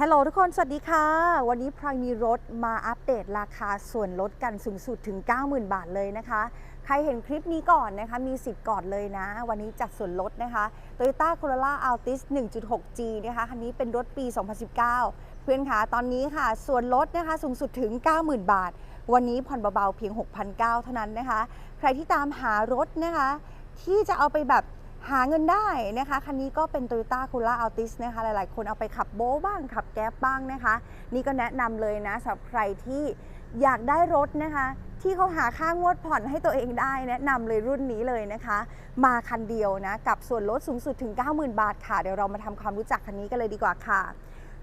ฮัลโหลทุกคน สวัสดีค่ะ วันนี้พลอยมีรถมาอัปเดตราคาส่วนลดกันสูงสุดถึง 90,000 บาทเลยนะคะ ใครเห็นคลิปนี้ก่อนนะคะ มีสิทธิ์ก่อนเลยนะ วันนี้จัดส่วนลดนะคะ Toyota Corolla Altis 1.6G นะคะ คันนี้เป็นรถปี 2019 เพื่อนคะตอนนี้ค่ะ ส่วนลดนะคะสูงสุดถึง 90,000 บาท วันนี้ผ่อนเบาๆเพียง 6,900 เท่านั้นนะคะ ใครที่ตามหารถนะคะ ที่จะเอาไปแบบ หาเงินได้นะคะ คันนี้ก็เป็น Toyota Corolla Altis นะคะ หลายๆ คนเอาไปขับโบ๊บ้าง ขับแก๊บบ้างนะคะ นี่ก็แนะนำเลยนะสำหรับใครที่อยากได้รถนะคะ ที่เขาหาค่างวดผ่อนให้ตัวเองได้แนะนำเลยรุ่นนี้เลยนะคะ มาคันเดียวนะ กับส่วนลดสูงสุดถึง 90,000 บาทค่ะ เดี๋ยวเรามาทำความรู้จักคันนี้กันเลยดีกว่าค่ะ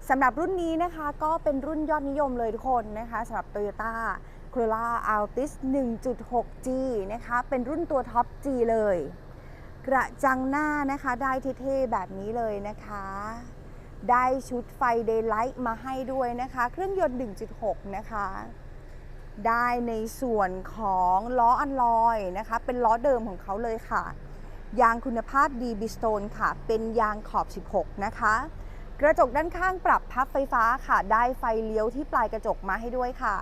สำหรับรุ่นนี้นะคะก็เป็นรุ่นยอดนิยมเลยทุกคนนะคะสำหรับ Toyota Corolla Altis 1.6G นะคะ เป็นรุ่นตัวท็อป G เลย กระจังหน้านะคะ ได้เท่ๆแบบนี้เลยนะคะ ได้ชุดไฟ Daylight มาให้ด้วยนะคะ เครื่องยนต์ 1.6 นะคะ ได้ในส่วนของล้ออันลอยนะคะ เป็นล้อเดิมของเขาเลยค่ะ ยางคุณภาพดีบิสโตนค่ะ เป็นยางขอบ 16 นะคะ กระจกด้านข้างปรับพับไฟฟ้าค่ะ ได้ไฟเลี้ยวที่ปลายกระจกมาให้ด้วยค่ะ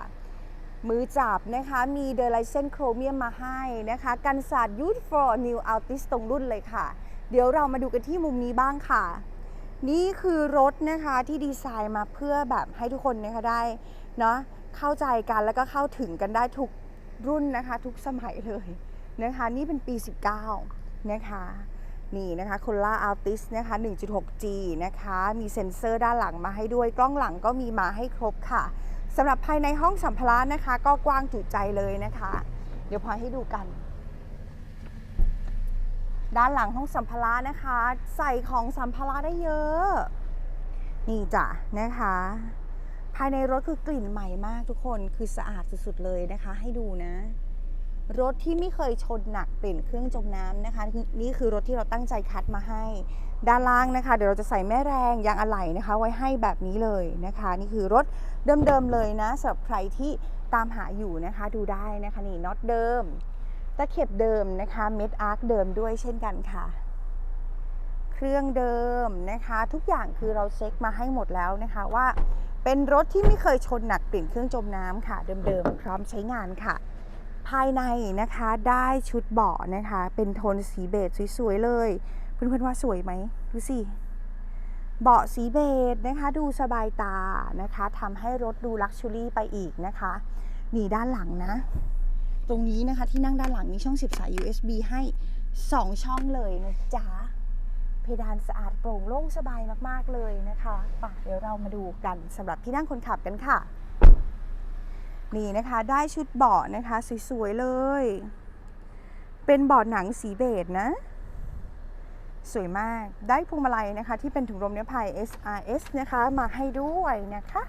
มือจับนะคะมีเดลไลเซนโครเมียมมาให้นะคะกันศาสาดยูทฟอร์นิวอัลติสตรงรุ่นเลยค่ะ เดี๋ยวเรามาดูกันที่มุมนี้บ้างค่ะ นี่คือรถนะคะที่ดีไซน์มาเพื่อแบบให้ทุกคนนะคะได้เนาะเข้าใจกันแล้วก็เข้าถึงกันได้ทุกรุ่นนะคะ ทุกสมัยเลยนะคะ นี่เป็นปี 19 นะคะนี่นะคะคนล่าอัลติสนะคะ 1.6G นะคะ มีเซ็นเซอร์ด้านหลังมาให้ด้วย กล้องหลังก็มีมาให้ครบค่ะ สำหรับภายในห้องสัมภาระนะคะ ก็กว้างจุใจเลยนะคะ เดี๋ยวพอให้ดูกัน ด้านหลังห้องสัมภาระนะคะ ใส่ของสัมภาระได้เยอะ นี่จ้ะนะคะ ภายในรถคือกลิ่นใหม่มากทุกคนคือสะอาดสุดๆเลยนะคะ ให้ดูนะ รถที่ไม่เคยชนหนักเปลี่ยนเครื่องจมน้ำนะคะ นี่คือรถที่เราตั้งใจคัดมาให้ ด้านล่างนะคะ เดี๋ยวเราจะใส่แม่แรงยางอะไหล่นะคะ ไว้ให้แบบนี้เลยนะคะ นี่คือรถเดิมๆเลยนะสำหรับใครที่ตามหาอยู่นะคะ ดูได้นะคะนี่น็อตเดิมตะเข็บเดิมนะคะเม็ดอาร์คเดิมด้วยเช่นกันค่ะ เครื่องเดิมนะคะ ทุกอย่างคือเราเช็คมาให้หมดแล้วนะคะว่าเป็นรถที่ไม่เคยชนหนักเปลี่ยนเครื่องจมน้ำค่ะ เดิมๆพร้อมใช้งานค่ะ ภายในนะคะได้ชุดเบาะนะคะ เป็นโทนสีเบจสวยๆเลย เพื่อนๆว่าสวยไหมดูสิเบาะสีเบจนะคะดูสบายตานะคะทำให้รถดูลักชัวรี่ไปอีกนะคะนี่ด้านหลังนะ ตรงนี้นะคะที่นั่งด้านหลังมีช่องเสียบสาย USB ให้ 2 ช่องเลยนะจ๊ะเพดานสะอาดโปร่งโล่งสบายมากๆเลยนะคะป่ะเดี๋ยวเรามาดูกันสำหรับที่นั่งคนขับกันค่ะ นี่นะคะได้ชุดเบาะนะคะสวยๆเลย เป็นเบาะหนังสีเบจนะ สวยมากได้พวงมาลัยนะคะ ที่เป็นถุงลมนิรภัย SRS นะคะมาให้ด้วยนะคะ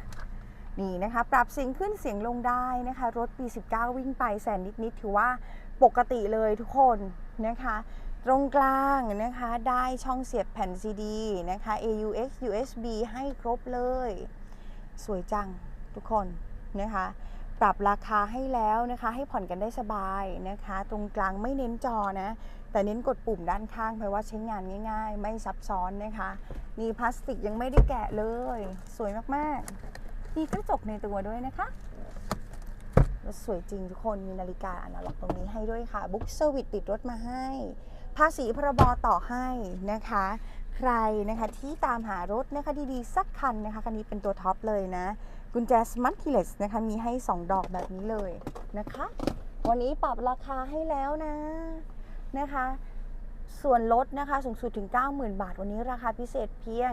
นี่นะคะ ปรับเสียงขึ้นเสียงลงได้นะคะ รถปี 19 วิ่งไปแสนนิดๆถือว่าปกติเลยทุกคนนะคะ ตรงกลางนะคะได้ช่องเสียบแผ่นซีดีนะคะ AUX USB ให้ครบเลย สวยจังทุกคนนะคะ ปรับราคาให้แล้วนะคะ ให้ผ่อนกันได้สบายนะคะ ตรงกลางไม่เน้นจอนะ แต่เน้นกดปุ่มด้านข้างเพราะว่าใช้งานง่าย ๆ ไม่ซับซ้อนนะคะนี่พลาสติกยังไม่ได้แกะเลย สวยมากๆมีกระจกในตัวด้วยนะคะแล้วสวยจริงทุกคนมีนาฬิกาอนาล็อกตรงนี้ให้ด้วยค่ะบุ๊กเซอร์วิสติดรถมาให้ ภาษีพรบต่อให้นะคะ ใครนะคะที่ตามหารถนะคะดีๆ สักคันนะคะคันนี้เป็นตัวท็อปเลยนะกุญแจ Smart Keyless นะคะมีให้ 2 ดอกแบบนี้เลยนะคะ วันนี้ปรับราคาให้แล้วนะนะคะ ส่วนลดนะคะสูงสุดถึง 90,000 บาท วันนี้ราคาพิเศษเพียง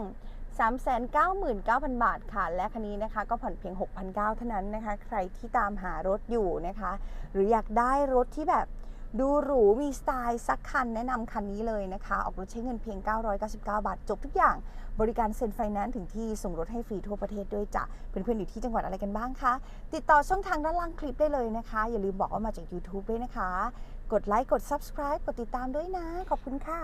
399,000 บาทค่ะ และคันนี้นะคะก็ผ่อนเพียง 6,900เท่านั้นนะคะ ใครที่ตามหารถอยู่นะคะ หรืออยากได้รถที่แบบ ดูหรูมีสไตล์สักคันแนะนำคันนี้เลยนะคะ ออกรถใช้เงินเพียง 999 บาท จบทุกอย่าง บริการเซ็นไฟแนนซ์ถึงที่ส่งรถให้ฟรีทั่วประเทศด้วยจ้ะเพื่อนๆอยู่ที่จังหวัดอะไรกันบ้างคะ ติดต่อช่องทางด้านล่างคลิปได้เลยนะคะ อย่าลืมบอกว่ามาจาก YouTube ด้วยนะคะ กดไลค์กด Subscribe กดติดตามด้วยนะ ขอบคุณค่ะ